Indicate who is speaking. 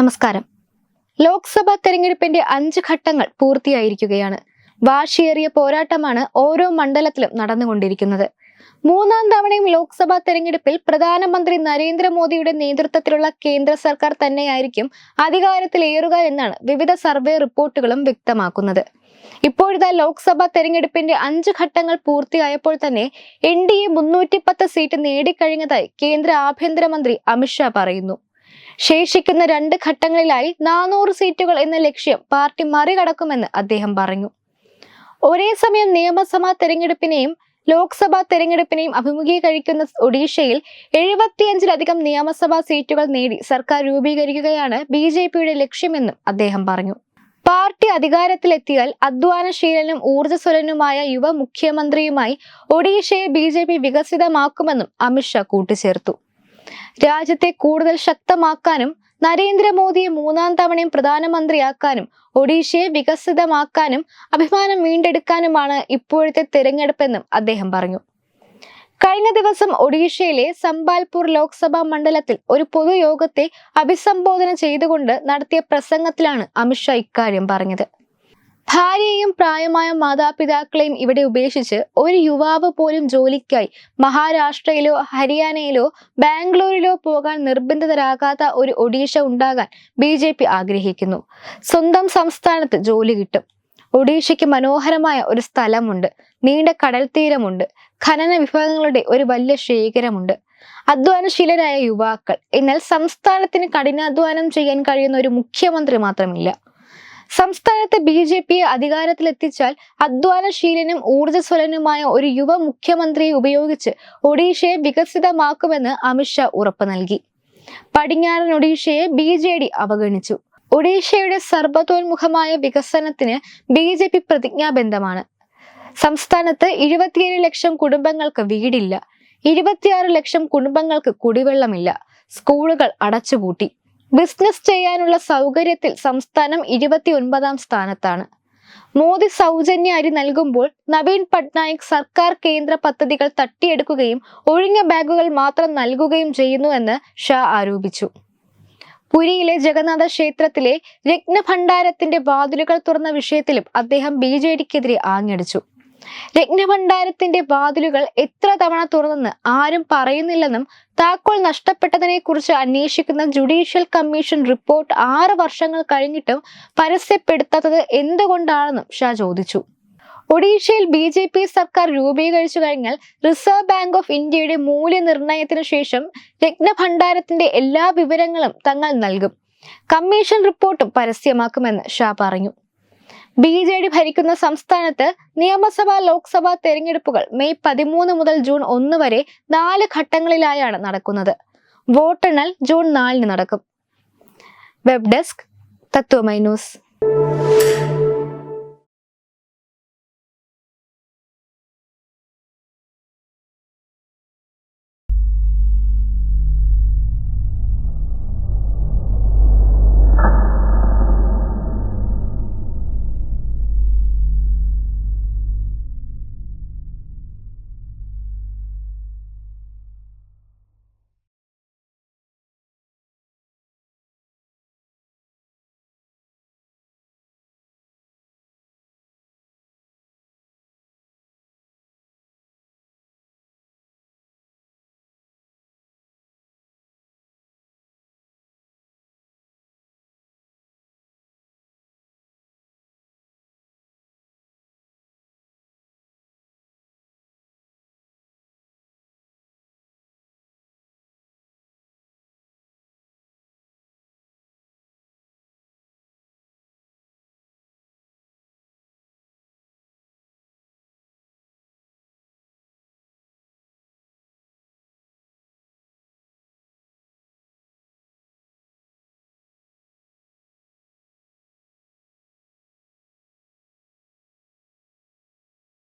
Speaker 1: നമസ്കാരം. ലോക്സഭാ തെരഞ്ഞെടുപ്പിന്റെ അഞ്ച് ഘട്ടങ്ങൾ പൂർത്തിയായിരിക്കുകയാണ്. വാശിയേറിയ പോരാട്ടമാണ് ഓരോ മണ്ഡലത്തിലും നടന്നുകൊണ്ടിരിക്കുന്നത്. മൂന്നാം തവണയും ലോക്സഭാ തെരഞ്ഞെടുപ്പിൽ പ്രധാനമന്ത്രി നരേന്ദ്രമോദിയുടെ നേതൃത്വത്തിലുള്ള കേന്ദ്ര സർക്കാർ തന്നെയായിരിക്കും അധികാരത്തിലേറുക എന്നാണ് വിവിധ സർവേ റിപ്പോർട്ടുകളും വ്യക്തമാക്കുന്നത്. ഇപ്പോഴത്തെ ലോക്സഭാ തെരഞ്ഞെടുപ്പിന്റെ അഞ്ച് ഘട്ടങ്ങൾ പൂർത്തിയായപ്പോൾ തന്നെ എൻ ഡി എ മുന്നൂറ്റിപ്പത്ത് സീറ്റ് നേടിക്കഴിഞ്ഞതായി കേന്ദ്ര ആഭ്യന്തരമന്ത്രി അമിത്ഷാ പറയുന്നു. ശേഷിക്കുന്ന രണ്ട് ഘട്ടങ്ങളിലായി നാനൂറ് സീറ്റുകൾ എന്ന ലക്ഷ്യം പാർട്ടി മറികടക്കുമെന്ന് അദ്ദേഹം പറഞ്ഞു. ഒരേ സമയം നിയമസഭാ തെരഞ്ഞെടുപ്പിനെയും ലോക്സഭാ തെരഞ്ഞെടുപ്പിനെയും അഭിമുഖീകരിക്കുന്ന ഒഡീഷയിൽ എഴുപത്തിയഞ്ചിലധികം നിയമസഭാ സീറ്റുകൾ നേടി സർക്കാർ രൂപീകരിക്കുകയാണ് ബി ജെ പിയുടെ ലക്ഷ്യമെന്നും അദ്ദേഹം പറഞ്ഞു. പാർട്ടി അധികാരത്തിലെത്തിയാൽ അധ്വാനശീലനും ഊർജസ്വലനുമായ യുവ മുഖ്യമന്ത്രിയുമായി ഒഡീഷയെ ബി ജെ പി വികസിതമാക്കുമെന്നും അമിത്ഷാ കൂട്ടിച്ചേർത്തു. രാജ്യത്തെ കൂടുതൽ ശക്തമാക്കാനും നരേന്ദ്രമോദിയെ മൂന്നാം തവണയും പ്രധാനമന്ത്രിയാക്കാനും ഒഡീഷയെ വികസിതമാക്കാനും അഭിമാനം വീണ്ടെടുക്കാനുമാണ് ഇപ്പോഴത്തെ തിരഞ്ഞെടുപ്പെന്നും അദ്ദേഹം പറഞ്ഞു. കഴിഞ്ഞ ദിവസം ഒഡീഷയിലെ സംബാൽപൂർ ലോക്സഭാ മണ്ഡലത്തിൽ ഒരു പൊതുയോഗത്തെ അഭിസംബോധന ചെയ്തുകൊണ്ട് നടത്തിയ പ്രസംഗത്തിലാണ് അമിത്ഷാ ഇക്കാര്യം പറഞ്ഞത്. ഭാര്യയെയും പ്രായമായ മാതാപിതാക്കളെയും ഇവിടെ ഉപേക്ഷിച്ച് ഒരു യുവാവ് പോലും ജോലിക്കായി മഹാരാഷ്ട്രയിലോ ഹരിയാനയിലോ ബാംഗ്ലൂരിലോ പോകാൻ നിർബന്ധിതരാകാത്ത ഒരു ഒഡീഷ ഉണ്ടാകാൻ ബി ആഗ്രഹിക്കുന്നു. സ്വന്തം സംസ്ഥാനത്ത് ജോലി കിട്ടും. ഒഡീഷയ്ക്ക് മനോഹരമായ ഒരു സ്ഥലമുണ്ട്. നീണ്ട കടൽ തീരമുണ്ട്. ഖനന വിഭവങ്ങളുടെ ഒരു വലിയ ശേഖരമുണ്ട്. അധ്വാനശീലരായ യുവാക്കൾ. എന്നാൽ സംസ്ഥാനത്തിന് കഠിനാധ്വാനം ചെയ്യാൻ കഴിയുന്ന ഒരു മുഖ്യമന്ത്രി മാത്രമില്ല. സംസ്ഥാനത്ത് ബി ജെ പിയെ അധികാരത്തിലെത്തിച്ചാൽ അധ്വാനശീലനും ഊർജസ്വലനുമായ ഒരു യുവ മുഖ്യമന്ത്രിയെ ഉപയോഗിച്ച് ഒഡീഷയെ വികസിതമാക്കുമെന്ന് അമിത്ഷാ ഉറപ്പു നൽകി. പടിഞ്ഞാറൻ ഒഡീഷയെ ബി ജെ ഡി അവഗണിച്ചു. ഒഡീഷയുടെ സർവതോന്മുഖമായ വികസനത്തിന് ബി ജെ പി പ്രതിജ്ഞാബന്ധമാണ്. സംസ്ഥാനത്ത് ഇരുപത്തിയേഴ് ലക്ഷം കുടുംബങ്ങൾക്ക് വീടില്ല. ഇരുപത്തിയാറ് ലക്ഷം കുടുംബങ്ങൾക്ക് കുടിവെള്ളമില്ല. സ്കൂളുകൾ അടച്ചുപൂട്ടി. ബിസിനസ് ചെയ്യാനുള്ള സൗകര്യത്തിൽ സംസ്ഥാനം ഇരുപത്തി ഒൻപതാം സ്ഥാനത്താണ്. മോദി സൗജന്യ അരി നൽകുമ്പോൾ നവീൻ പട്നായിക് സർക്കാർ കേന്ദ്ര പദ്ധതികൾ തട്ടിയെടുക്കുകയും ഒഴിഞ്ഞ ബാഗുകൾ മാത്രം നൽകുകയും ചെയ്യുന്നുവെന്ന് ഷാ ആരോപിച്ചു. പുരിയിലെ ജഗന്നാഥ ക്ഷേത്രത്തിലെ രത്നഭണ്ഡാരത്തിന്റെ വാതിലുകൾ തുറന്ന വിഷയത്തിലും അദ്ദേഹം ബി ജെ ഡിക്കെതിരെ ആഞ്ഞടിച്ചു. രത്നഭണ്ഡാരത്തിന്റെ വാതിലുകൾ എത്ര തവണ തുറന്നെന്ന് ആരും പറയുന്നില്ലെന്നും താക്കോൽ നഷ്ടപ്പെട്ടതിനെ കുറിച്ച് അന്വേഷിക്കുന്ന ജുഡീഷ്യൽ കമ്മീഷൻ റിപ്പോർട്ട് ആറ് വർഷങ്ങൾ കഴിഞ്ഞിട്ടും പരസ്യപ്പെടുത്താത്തത് എന്തുകൊണ്ടാണെന്നും ഷാ ചോദിച്ചു. ഒഡീഷയിൽ ബി ജെ പി സർക്കാർ രൂപീകരിച്ചു കഴിഞ്ഞാൽ റിസർവ് ബാങ്ക് ഓഫ് ഇന്ത്യയുടെ മൂല്യനിർണയത്തിനു ശേഷം രത്നഭണ്ഡാരത്തിന്റെ എല്ലാ വിവരങ്ങളും തങ്ങൾ നൽകും. കമ്മീഷൻ റിപ്പോർട്ടും പരസ്യമാക്കുമെന്ന് ഷാ പറഞ്ഞു. ബി ജെ ഡി ഭരിക്കുന്ന സംസ്ഥാനത്ത് നിയമസഭാ ലോക്സഭാ തെരഞ്ഞെടുപ്പുകൾ മെയ് പതിമൂന്ന് മുതൽ ജൂൺ ഒന്ന് വരെ നാല് ഘട്ടങ്ങളിലായാണ് നടക്കുന്നത്. വോട്ടെണ്ണൽ ജൂൺ നാലിന് നടക്കും. Web desk Tatwamayi news.